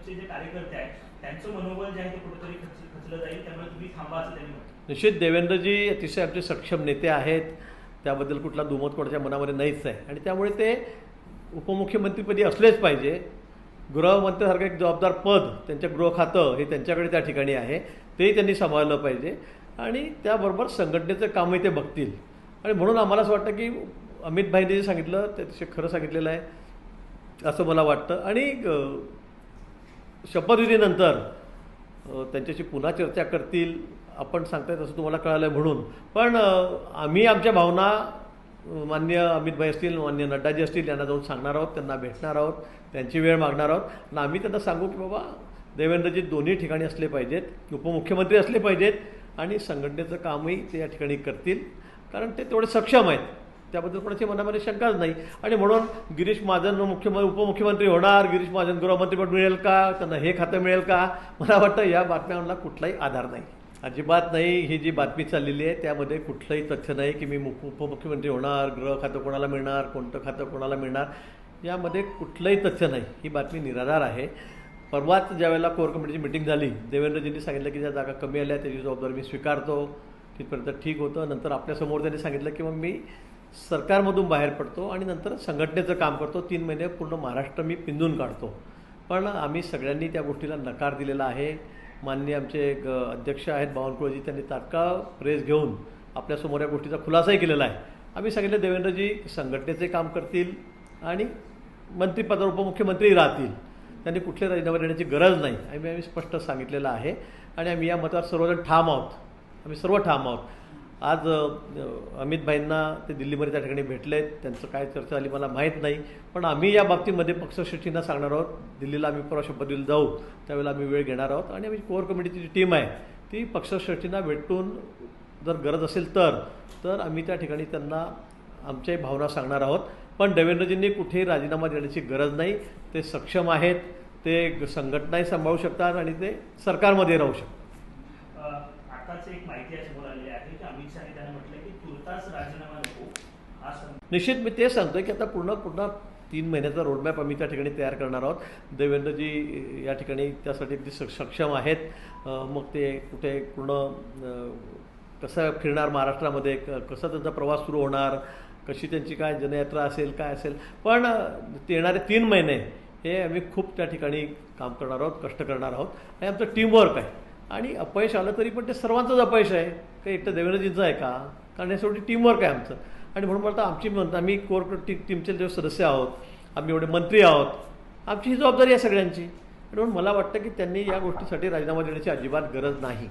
भाजपचे जे कार्यकर्ते आहेत त्यांचं मनोबल जे आहे ते कुठेतरी खचलं जाईल त्यामुळे तुम्ही थांबा असं त्यांनी म्हटलं. निश्चित देवेंद्रजी अतिशय आमचे सक्षम नेते आहेत. त्याबद्दल कुठला दुमत कोणाच्या मनामध्ये नाहीच आहे. आणि त्यामुळे ते उपमुख्यमंत्रीपदी असलेच पाहिजे. गृहमंत्र्यासारखं एक जबाबदार पद त्यांच्या गृह खातं हे त्यांच्याकडे त्या ठिकाणी आहे. तेही त्यांनी सांभाळलं पाहिजे. आणि त्याबरोबर संघटनेचं कामही ते बघतील. आणि म्हणून आम्हाला असं वाटतं की अमित भाईने जे सांगितलं ते अतिशय खरं सांगितलेलं आहे असं मला वाटतं. आणि शपथविधीनंतर त्यांच्याशी पुन्हा चर्चा करतील. आपण सांगताय तसं तुम्हाला कळालं आहे म्हणून. पण आम्ही आमच्या भावना मान्य अमितभाई असतील मान्य नड्डाजी असतील यांना जाऊन सांगणार आहोत त्यांना भेटणार आहोत त्यांची वेळ मागणार आहोत. आणि आम्ही त्यांना सांगू की बाबा देवेंद्रजी दोन्ही ठिकाणी असले पाहिजेत उपमुख्यमंत्री असले पाहिजेत आणि संघटनेचं कामही ते या ठिकाणी करतील. कारण ते तेवढे सक्षम आहेत. त्याबद्दल कोणाची मनामध्ये शंकाच नाही. आणि म्हणून गिरीश महाजन मुख्यमंत्री उपमुख्यमंत्री होणार. गिरीश महाजन गृहमंत्रीपद मिळेल का? त्यांना हे खातं मिळेल का? मला वाटतं या बातम्यांना कुठलाही आधार नाही. अजिबात नाही. ही जी बातमी चाललेली आहे त्यामध्ये कुठलंही तथ्य नाही की मी मुख उपमुख्यमंत्री होणार गृह खातं कोणाला मिळणार कोणतं खातं कोणाला मिळणार यामध्ये कुठलंही तथ्य नाही. ही बातमी निराधार आहे. परवाच ज्यावेळेला कोर कमिटीची मिटिंग झाली देवेंद्रजींनी सांगितलं की ज्या जागा कमी आल्या त्याची जबाबदारी मी स्वीकारतो. तिथपर्यंत ठीक होतं. नंतर आपल्यासमोर त्यांनी सांगितलं की मग मी सरकारमधून बाहेर पडतो आणि नंतर संघटनेचं काम करतो. तीन महिने पूर्ण महाराष्ट्र मी पिंजून काढतो. पण आम्ही सगळ्यांनी त्या गोष्टीला नकार दिलेला आहे. माननीय आमचे एक अध्यक्ष आहेत बावनकुळेजी त्यांनी तात्काळ प्रेस घेऊन आपल्यासमोर या गोष्टीचा खुलासाही केलेला आहे. आम्ही सांगितलं देवेंद्रजी संघटनेचे काम करतील आणि मंत्रिपदावर उपमुख्यमंत्री राहतील. त्यांनी कुठले राजीनामे देण्याची गरज नाही. आम्ही आम्ही स्पष्ट सांगितलेलं आहे. आणि आम्ही या मतावर सर्वजण ठाम आहोत. आम्ही सर्व ठाम आहोत. आज अमितभाईंना अमित भाईंना ते दिल्लीमध्ये त्या ठिकाणी भेटलेत त्यांचं काय चर्चा झाली मला माहीत नाही. पण आम्ही या बाबतीमध्ये पक्षश्रेष्ठींना सांगणार आहोत. दिल्लीला आम्ही परवा शपथविधीला जाऊ. त्यावेळेला आम्ही वेळ घेणार आहोत. आणि आम्ही कोर कमिटीची जी टीम आहे ती पक्षश्रेष्ठींना भेटून जर गरज असेल तर तर आम्ही त्या ठिकाणी त्यांना आमच्याही भावना सांगणार आहोत. पण देवेंद्रजींनी कुठेही राजीनामा देण्याची गरज नाही. ते सक्षम आहेत. ते संघटनाही सांभाळू शकतात आणि ते सरकारमध्ये राहू शकतात. आताच एक माहिती आहे समोर आलेली आहे की अमित शहाने त्यांना म्हटलं राजीनामा नको निश्चित मी ते सांगतोय की आता पूर्ण पूर्ण तीन महिन्याचा रोडमॅप आम्ही त्या ठिकाणी तयार करणार आहोत. देवेंद्रजी या ठिकाणी त्यासाठी ते स- सक्षम आहेत. मग ते कुठे पूर्ण कसं फिरणार महाराष्ट्रामध्ये? क- कसा त्यांचा प्रवास सुरू होणार? कशी त्यांची काय जनयात्रा असेल काय असेल? पण ते येणारे तीन महिने हे आम्ही खूप त्या ठिकाणी काम करणार आहोत कष्ट करणार आहोत. आणि आमचं टीमवर्क आहे. आणि अपयश आलं तरी पण ते सर्वांचंच अपयश आहे. काही एकटं देवेंद्रजींचं आहे का? कारण हे शेवटी टीमवर्क आहे आमचं. आणि म्हणून म्हणता आमची म्हणता आम्ही कोर टी टीमचे जे सदस्य आहोत आम्ही एवढे मंत्री आहोत आमची ही जबाबदारी आहे सगळ्यांची. आणि म्हणून मला वाटतं की त्यांनी या गोष्टीसाठी राजीनामा देण्याची अजिबात गरज नाही.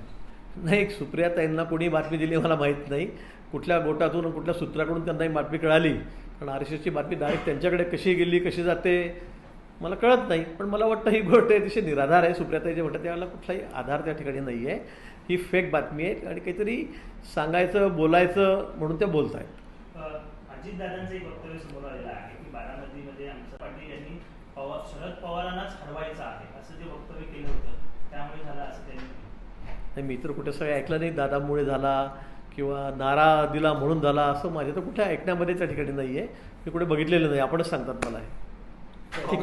नाही सुप्रियाताईंना कोणी बातमी दिली मला माहीत नाही. कुठल्या गोटातून कुठल्या सूत्राकडून त्यांना ही बातमी कळाली? कारण आर एस एसची बातमी डायरेक्ट त्यांच्याकडे कशी गेली कशी जाते? मला कळत नाही पण मला वाटतं ही गोष्ट अतिशय निराधार आहे. सुप्रियाताई जे म्हणतात त्यावेळेला कुठलाही आधार त्या ठिकाणी नाही आहे. ही फेक बातमी आहे आणि काहीतरी सांगायचं बोलायचं म्हणून त्या बोलत आहेत अ, अजितदादांचं एक वक्तव्य समोर आलेलं आहे की बारामतीमध्ये आमचं पाटील यांनी पवार शरद पवारांनाच हरवायचं आहे असं जे वक्तव्य केलं होतं. त्यामुळे झालं असं त्यांनी म्हटलं. नाही मी तर कुठे सगळं ऐकलं नाही. दादामुळे झाला किंवा नारा दिला म्हणून झाला असं माझ्या तर कुठे ऐकण्यामध्ये त्या ठिकाणी नाही आहे. मी कुठे बघितलेलं नाही. आपणच सांगतात मला हे. 好